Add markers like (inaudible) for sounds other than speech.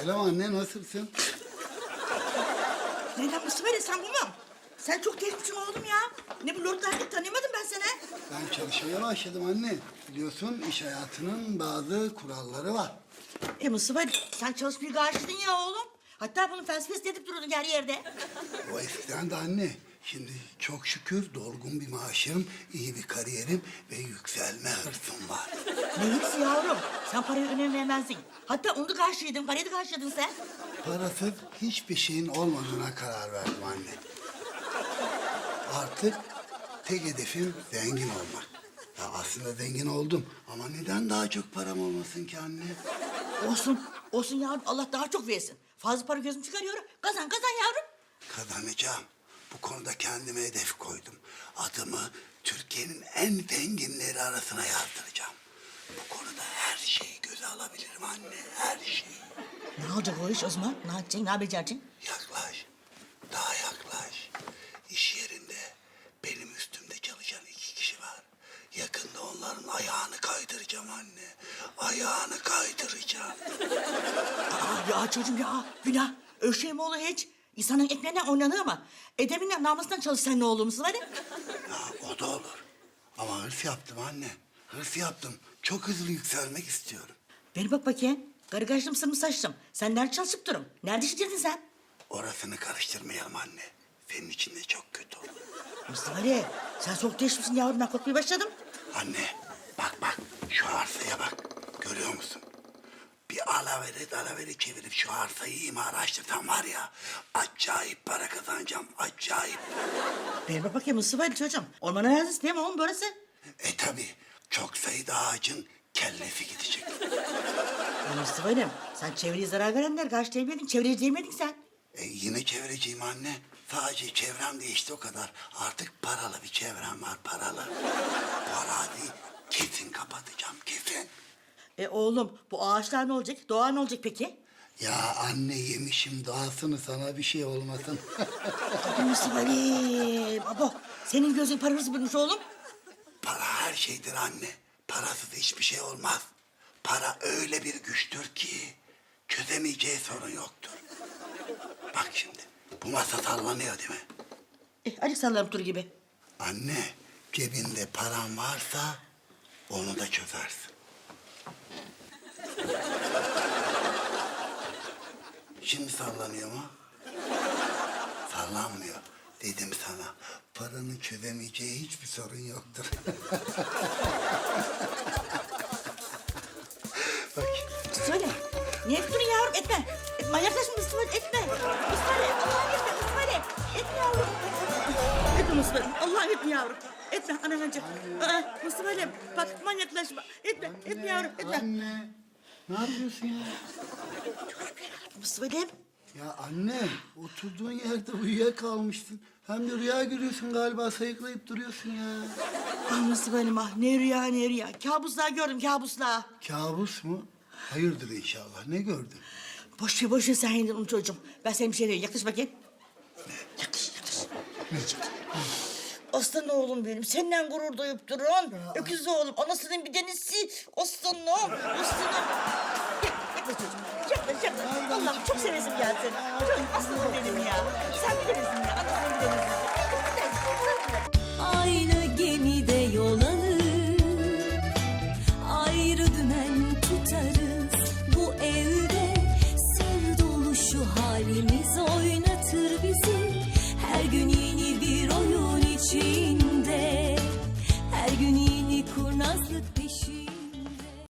Selam anne nasılsın? Neden Mustafa Ali sen bu mu? Sen çok değişmişsin oğlum ya. Ne bu lordlarını tanıyamadım ben seni. Ben çalışmaya başladım anne. Biliyorsun iş hayatının bazı kuralları var. E Mustafa sen çalışmaya karşıydın ya oğlum. Hatta bunun felsefesi edip duruyordun her yerde. O eskiden de anne. Şimdi çok şükür dolgun bir maaşım, iyi bir kariyerim ve yükselme hırsım var. Ne hepsi yavrum? Sen paraya önem vermezdin. Hatta onu da karşıydın, parayı da karşıladın sen. Parasız hiçbir şeyin olmadığına karar verdim anne. Artık tek hedefim zengin olmak. Ya aslında zengin oldum ama neden daha çok param olmasın ki anne? Olsun, olsun yavrum. Allah daha çok versin. Fazla para gözüm çıkarıyor. Kazan, kazan yavrum. Kazanacağım. Bu konuda kendime hedef koydum. Adımı Türkiye'nin en zenginleri arasına yazdıracağım. Bu konuda her şeyi göze alabilirim anne, her şeyi. Ne olacak o iş o zaman? Ne yapacaksın, ne yapacaksın? Yaklaş, daha yaklaş. İş yerinde benim üstümde çalışan iki kişi var. Yakında onların ayağını kaydıracağım anne. Ayağını kaydıracağım. (laughs) Aa, ya çocuğum ya, günah. Öyle şey mi olur hiç? İnsanın ekmeğine oynanır ama. Edebinden namustan çalışsan ne olur Mustafa Ali? Ya o da olur. Ama hırs yaptım anne. Hırs yaptım. Çok hızlı yükselmek istiyorum. Beni bak bakayım. Karı kaçtım, sırmı saçtım. Sen nerede çalışıp durun? Nerede işitirdin sen? Orasını karıştırmayalım anne. Senin için de çok kötü olur. Mustafa Ali, sen soğuk değişmişsin yavrum. Ben korkmaya başladım. Anne bak bak şu arsaya bak. Görüyor musun? Bir alaveri dalaveri çevirip şu arsayı iyi mi araştırsam var ya... ...acayip para kazanacağım, acayip. Beni bak bakayım Ali çocuğum. Orman arazisi değil mi oğlum burası? E tabi çok sayıda ağacın kellesi gidecek. Mustafa Ali'm, sen çevreye zarar verenler karşı değmedin, çevreye değmedin sen. E yine çevireceğim anne. Sadece çevrem değişti o kadar. Artık paralı bir çevrem var, paralı. Kapatacağım, kesin. E oğlum, bu ağaçlar ne olacak? Doğa ne olacak peki? Ya anne yemişim doğasını sana bir şey olmasın. (laughs) Hadi Mustafa Ali, baba. Senin gözün parası bulmuş oğlum. Para her şeydir anne. Parasız hiçbir şey olmaz. Para öyle bir güçtür ki çözemeyeceği sorun yoktur. Bak şimdi bu masa sallanıyor değil mi? E, acık sallarım tur gibi. Anne cebinde paran varsa onu da çözersin. Şimdi sallanıyor mu? Sallanmıyor. Dedim sana paranın çözemeyeceği hiçbir sorun yoktur. (laughs) Bak Ali, niye yaptın yavrum? Etme. Et, Mustafa Ali, etme. Mustafa Ali, Allah'ım etme Mustafa Ali. Etme yavrum. Etme Mustafa Ali, Allah'ım etme yavrum. Etme önce. Aa, Mustafa Ali, bak manyaklaşma. Etme, etme yavrum, etme. anne ne yapıyorsun ya? Mustafa Ali, Ya anne oturduğun yerde uyuyakalmışsın. Hem de rüya görüyorsun galiba sayıklayıp duruyorsun ya. ah Mustafa Ali, ah ne rüya ne rüya. Kabuslar gördüm, kabuslar. Kabus mu? Hayırdır inşallah. Ne gördün? Boş ver, boş ver sen yedin onu çocuğum. Ben sana bir şey diyeyim. Yaklaş bakayım. Yaklaş, yaklaş. Aslan oğlum benim. Senden gurur duyup durun. Öküz oğlum. Anasının bir denesi. Aslanım. Aslanım. Yaklaş çocuğum. Yaklaş yaklaş. Allah'ım çok sevesim geldi seni. Çok aslanım benim ya. Sen bir denesin ya. Anasının bir denesi. Aynı gemide yol alır Ayrı dümen tutarız Bu evde sır dolu şu halimiz oynatır bizi Her gün yeni